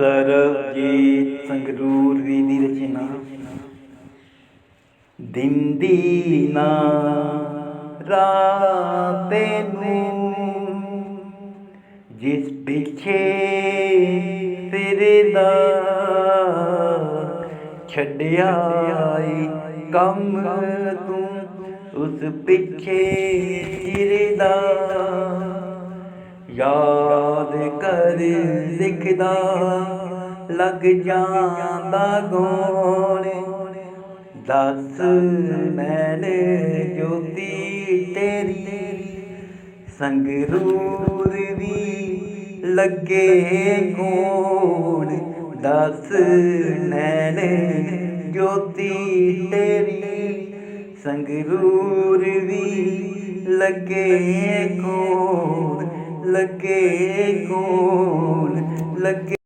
ਸਰਬਜੀਤ ਸੰਗਰੂਰ ਵੀ ਦੀ ਰਚਨਾ। ਦਿੰਦੀ ਨਾ ਰਾਤੇ ਨੂੰ ਜਿਸ ਪਿੱਛੇ ਫਿਰਦਾ ਛੱਡਿਆ ਈ ਕੰਮ ਤੂੰ, ਉਸ ਪਿੱਛੇ ਯਾਰ ਯਾਦ ਕਰ ਲਿਖਦਾ ਲੱਗ ਜਾਂਦਾ ਗੋਣ। ਦੱਸ ਮੈਨ ਜੋਤੀ ਤੇਰੀ ਸੰਗਰੂਰ ਵੀ ਲੱਗੇ ਕੋਣ ਦਸ ਨੈਣ ਜੋਤੀ ਤੇਰੀ ਸੰਗਰੂਰ ਵੀ ਲੱਗੇ ਕੋਣ ਲੱਗੇ ਕੋਣ ਲੱਗੇ